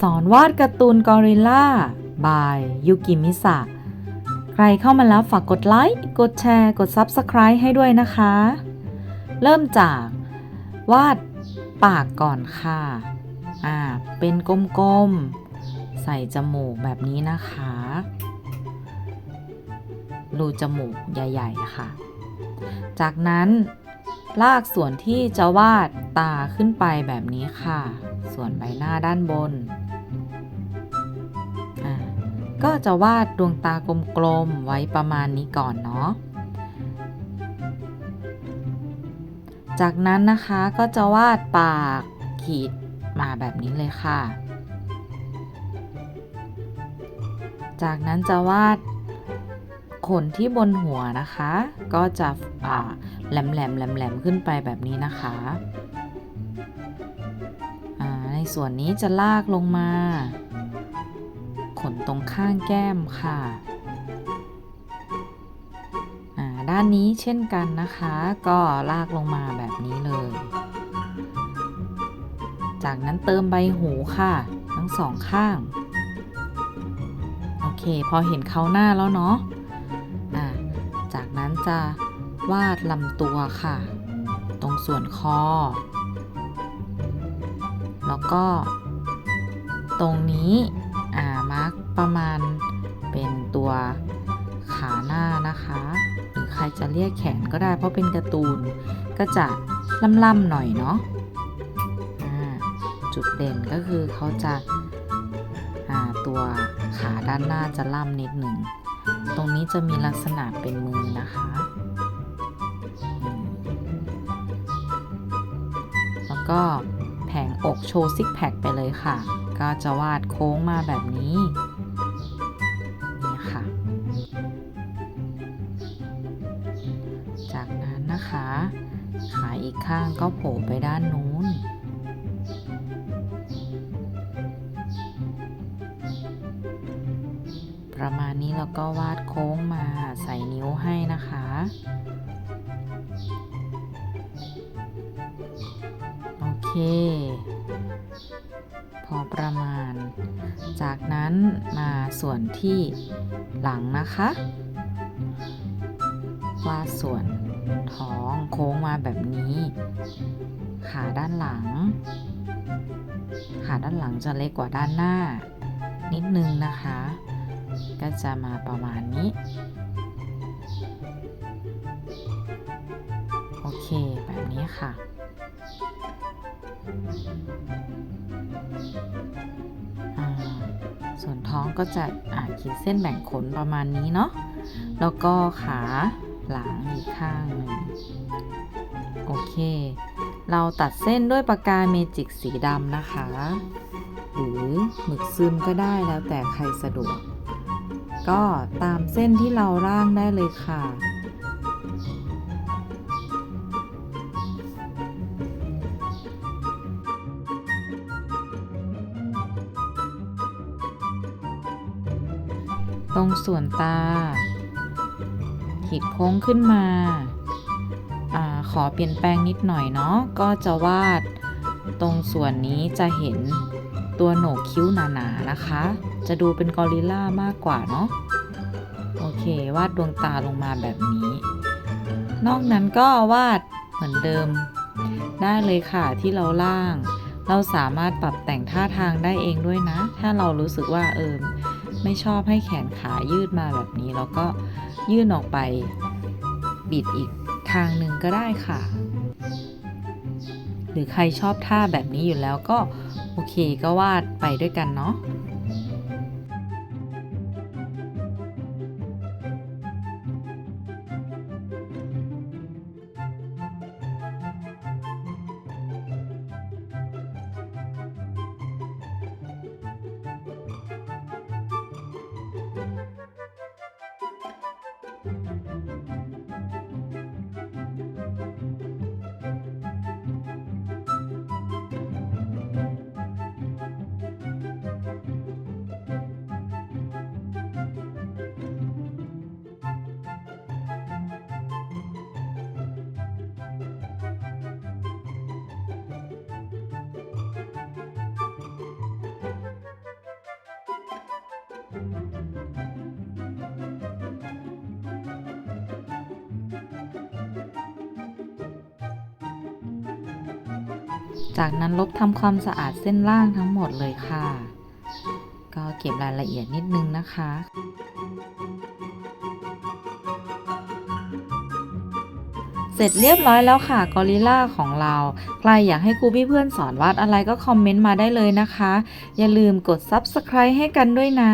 สอนวาดการ์ตูนกอริลลาบายยูกิมิสะใครเข้ามาแล้วฝากกดไลค์ กดแชร์ กด Subscribe ให้ด้วยนะคะ เริ่มจากวาดปากก่อนค่ะ อ่า เป็นกลมๆ ใส่จมูกแบบนี้นะคะ รูจมูกใหญ่ๆ ค่ะ จากนั้นลากส่วนที่จะวาดตาขึ้นไปแบบนี้ค่ะ ส่วนใบหน้าด้านบน ก็จะวาดดวงตากลมๆไว้ประมาณนี้ก่อนเนาะ จากนั้นนะคะก็จะวาดปากขีดมาแบบนี้เลยค่ะ จากนั้นจะวาดขนที่บนหัวนะคะ ก็จะแหลมแหลมแหลมแหลมขึ้นไปแบบนี้นะคะในส่วนนี้จะลากลงมา นตรงข้างแก้มค่ะด้านนี้เช่นกันนะคะ ก็ลากลงมาแบบนี้เลย จากนั้นเติมใบหูค่ะ ทั้งสองข้าง โอเค พอเห็นเขาหน้าแล้วเนาะอ่าจากนั้นจะวาดลำตัวค่ะ ตรงส่วนคอ แล้วก็ ตรงนี้ ประมาณเป็นตัวขาหน้านะคะ หรือใครจะเรียกแขนก็ได้ เพราะเป็นการ์ตูนก็จะล่ำๆหน่อยเนาะจุดเด่นก็คือเขาจะาตัวขาด้านหน้าจะล่ำนิดหนึ่ง ตรงนี้จะมีลักษณะเป็นมือนะคะ แล้วก็แผงอกโชว์ซิกแพคไปเลยค่ะ ก็จะวาดโค้งมาแบบนี้ นะคะ ขาอีกข้างก็โผล่ไปด้านนู้น ประมาณนี้แล้วก็วาดโค้งมาใส่นิ้วให้นะคะโอเค พอประมาณ จากนั้นมาส่วนที่หลังนะคะวาดส่วน ท้องโค้งมาแบบนี้ ขาด้านหลัง ขาด้านหลังจะเล็กกว่าด้านหน้า นิดนึงนะคะ ก็จะมาประมาณนี้ โอเคแบบนี้ค่ะส่วนท้องก็จะอาขีดเส้นแบ่งขนประมาณนี้เนาะ แล้วก็ขา หลังอีกข้างหนึ่งโอเค เราตัดเส้นด้วยปากกาเมจิกสีดำนะคะ หรือหมึกซึมก็ได้แล้วแต่ใครสะดวก ก็ตามเส้นที่เราร่างได้เลยค่ะตรงส่วนตา ขีดโค้งขึ้นมาอาขอเปลี่ยนแปลงนิดหน่อยเนาะก็จะวาดตรงส่วนนี้จะเห็นตัวโหนกคิ้วหนาๆนะคะ จะดูเป็นกอริลลามากกว่าเนาะโอเควาดดวงตาลงมาแบบนี้ นอกนั้นก็วาดเหมือนเดิม ได้เลยค่ะที่เราล่าง เราสามารถปรับแต่งท่าทางได้เองด้วยนะ ถ้าเรารู้สึกว่าเออไม่ชอบให้แขนขายืดมาแบบนี้แล้วก็ ยื่นออกไป บิดอีกทางหนึ่งก็ได้ค่ะ หรือใครชอบท่าแบบนี้อยู่แล้วก็โอเคก็วาดไปด้วยกันเนาะ จากนั้นลบทำความสะอาดเส้นล่างทั้งหมดเลยค่ะ ก็เก็บรายละเอียดนิดนึงนะคะเสร็จเรียบร้อยแล้วค่ะกอริลลาของเรา ใครอยากให้ครูพี่เพื่อนสอนวาดอะไรก็คอมเมนต์มาได้เลยนะคะ อย่าลืมกด Subscribe ให้กันด้วยนะ